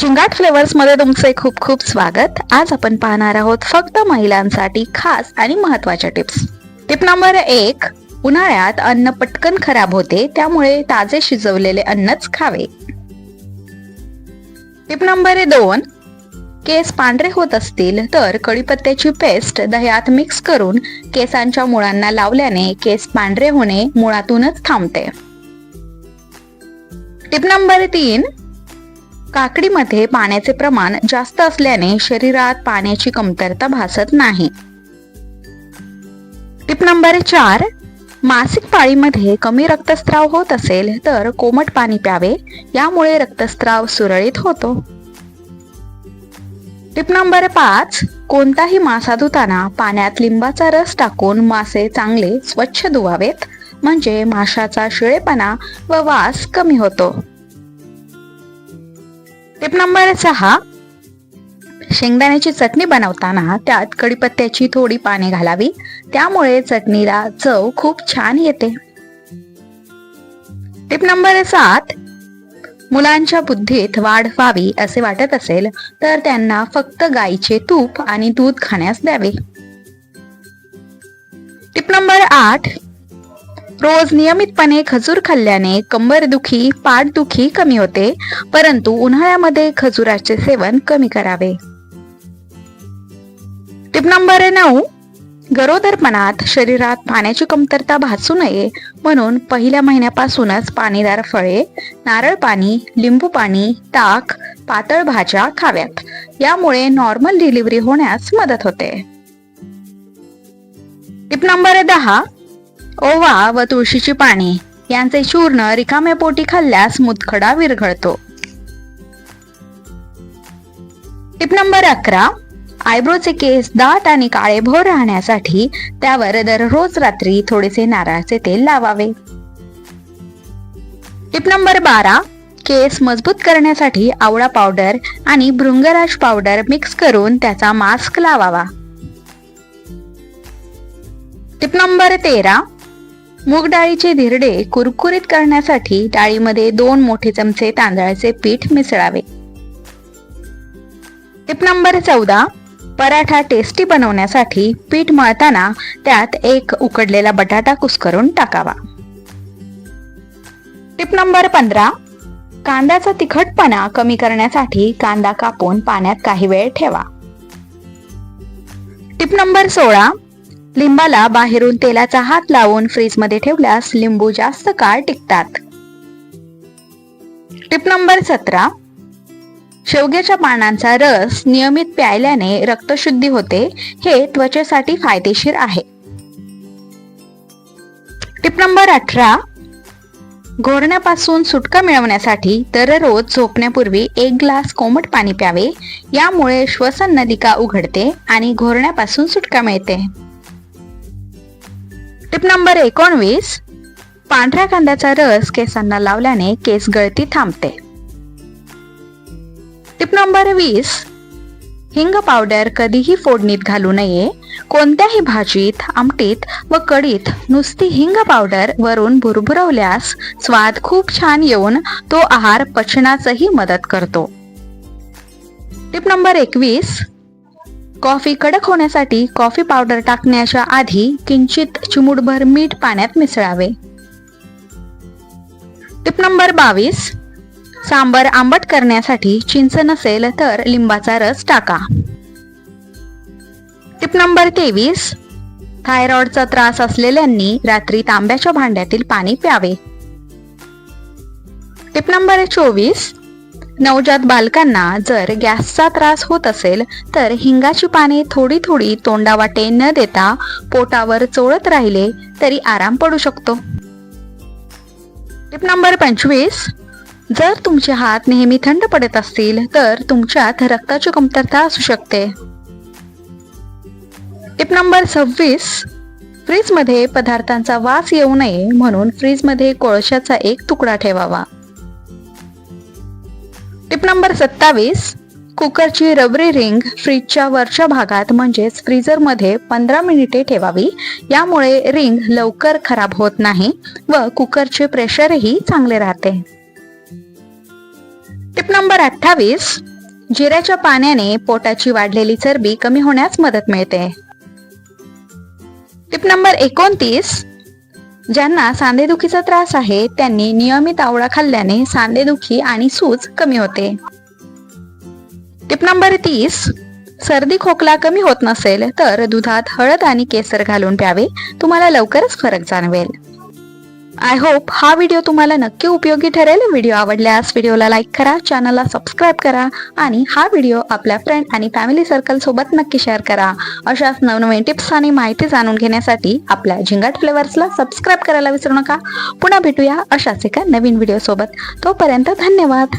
झिंगाट फ्लेवर्समध्ये तुमचे खूप खूप स्वागत. आज आपण पाहणार आहोत फक्त महिलांसाठी खास आणि महत्त्वाच्या टिप्स. टिप नंबर एक उन्हाळ्यात अन्न पटकन खराब होते त्यामुळे ताजे शिजवलेले अन्नच खावे. टिप नंबर दोन केस पांढरे होत असतील तर कढीपत्त्याची पेस्ट दह्यात मिक्स करून केसांच्या मुळांना लावल्याने केस पांढरे होणे मुळातूनच थांबते. टिप नंबर तीन काकडीमध्ये पाण्याचे प्रमाण जास्त असल्याने शरीरात पाण्याची कमतरता भासत नाही. टिप नंबर चार मासिक पाळीमध्ये कमी रक्तस्राव होत असेल तर कोमट पाणी प्यावे यामुळे रक्तस्राव सुरळीत होतो. टिप नंबर पाच कोणताही मासा धुताना पाण्यात लिंबाचा रस टाकून मासे चांगले स्वच्छ धुवावेत म्हणजे माशाचा शिळेपणा व वास कमी होतो. टिप नंबर सहा शेंगदाण्याची चटणी बनवताना त्यात कढीपत्त्याची थोडी पाने घालावी. त्यामुळे चटणीला चव खूप छान येते. टिप नंबर सात मुलांच्या बुद्धीत वाढ व्हावी असे वाटत असेल तर त्यांना फक्त गाईचे तूप आणि दूध खाण्यास द्यावे. टिप नंबर आठ रोज नियमितपणे खजूर खाल्ल्याने कंबरदुखी पाठदुखी कमी होते परंतु उन्हाळ्यामध्ये खजुराचे सेवन कमी करावे. टिप नंबर नऊ गरोदरपणात शरीरात पाण्याची कमतरता भासू नये म्हणून पहिल्या महिन्यापासूनच पाणीदार फळे नारळ पाणी लिंबू पाणी ताक पातळ भाज्या खाव्यात. यामुळे नॉर्मल डिलिव्हरी होण्यास मदत होते. टिप नंबर दहा ओवा व तुळशीची पाने यांचे चूर्ण रिकाम्या पोटी खाल्ल्यास मुतखडा विरघळतो. टिप नंबर अकरा. आयब्रोचे केस दाट आणि काळेभोर राहण्यासाठी त्यावर दररोज रात्री थोडेसे नारळाचे तेल लावावे. टिप नंबर बारा. केस मजबूत करण्यासाठी आवळा पावडर आणि भृंगराज पावडर मिक्स करून त्याचा मास्क लावावा. टिप नंबर तेरा. मूग डाळीचे धिरडे कुरकुरीत करण्यासाठी डाळीमध्ये दोन मोठे चमचे तांदळाचे पीठ मिसळावे. टिप नंबर चौदा पराठा टेस्टी बनवण्यासाठी पीठ मळताना त्यात एक उकडलेला बटाटा कुस्करून टाकावा. टिप नंबर पंधरा कांद्याचा तिखटपणा कमी करण्यासाठी कांदा कापून पाण्यात काही वेळ ठेवा. टिप नंबर सोळा लिंबाला बाहेरून तेलाचा हात लावून फ्रीजमध्ये ठेवल्यास लिंबू जास्त काळ टिकतात. टिप नंबर सतरा. शेवग्याच्या पानांचा रस नियमित प्यायल्याने रक्तशुद्धी होते हे त्वचेसाठी फायदेशीर आहे. टिप नंबर अठरा. घोरण्यापासून सुटका मिळवण्यासाठी दररोज झोपण्यापूर्वी एक ग्लास कोमट पाणी प्यावे यामुळे श्वसन नलिका उघडते आणि घोरण्यापासून सुटका मिळते. टिप नंबर एकोणवीस. पांढऱ्या कांद्याचा रस केसांना लावल्याने केस गळती थांबते. टिप नंबर वीस. हिंग पावडर कधीही फोडणीत घालू नये. कोणत्याही भाजीत आमटीत व कढीत नुसती हिंग पावडर वरून भुरभुरवल्यास स्वाद खूप छान येऊन तो आहार पचनासही मदत करतो. टिप नंबर एकवीस. कॉफी कडक होण्यासाठी कॉफी पावडर टाकण्याच्या आधी किंचित चिमूटभर मीठ पाण्यात मिसळावे. टिप नंबर बावीस सांबर आंबट करण्यासाठी चिंच नसेल तर लिंबाचा रस टाका. टिप नंबर तेवीस थायरॉइडचा त्रास असलेल्यांनी रात्री तांब्याच्या भांड्यातील पाणी प्यावे. टिप नंबर चोवीस नवजात बालकांना जर गॅसचा त्रास होत असेल तर हिंगाची पाने थोडी थोडी तोंडावाटे न देता पोटावर चोळत राहिले तरी आराम पडू शकतो. टिप नंबर पंचवीस. जर तुमचे हात नेहमी थंड पडत असतील तर तुमच्यात रक्ताची कमतरता असू शकते. टिप नंबर सव्वीस. फ्रीजमध्ये पदार्थांचा वास येऊ नये म्हणून फ्रीजमध्ये कोळशाचा एक तुकडा ठेवावा. टिप नंबर सत्तावीस कुकरची रबरी रिंग फ्रीजच्या वरच्या भागात म्हणजेच फ्रीजरमध्ये पंधरा मिनिटे ठेवावी. यामुळे रिंग लवकर खराब होत नाही व कुकरचे प्रेशरही चांगले राहते. टिप नंबर अठ्ठावीस जिऱ्याच्या पाण्याने पोटाची वाढलेली चरबी कमी होण्यास मदत मिळते. टिप नंबर एकोणतीस ज्यांना सांधेदुखीचा त्रास आहे त्यांनी नियमित आवळा खाल्ल्याने सांधेदुखी आणि सूज कमी होते. टिप नंबर तीस सर्दी खोकला कमी होत नसेल तर दुधात हळद आणि केसर घालून प्यावे. तुम्हाला लवकरच फरक जाणवेल. आय होप हा व्हिडिओ तुम्हाला नक्की उपयोगी ठरेल. व्हिडिओ आवडल्यास व्हिडिओला लाईक करा चॅनलला सबस्क्राईब करा आणि हा व्हिडिओ आपल्या फ्रेंड आणि फॅमिली सर्कल सोबत नक्की शेअर करा. अशाच नवनवीन टिप्स आणि माहिती जाणून घेण्यासाठी आपल्या झिंगाट फ्लेवर्सला सबस्क्राईब करायला विसरू नका. पुन्हा भेटूया अशाच एका नवीन व्हिडिओ सोबत. तोपर्यंत धन्यवाद.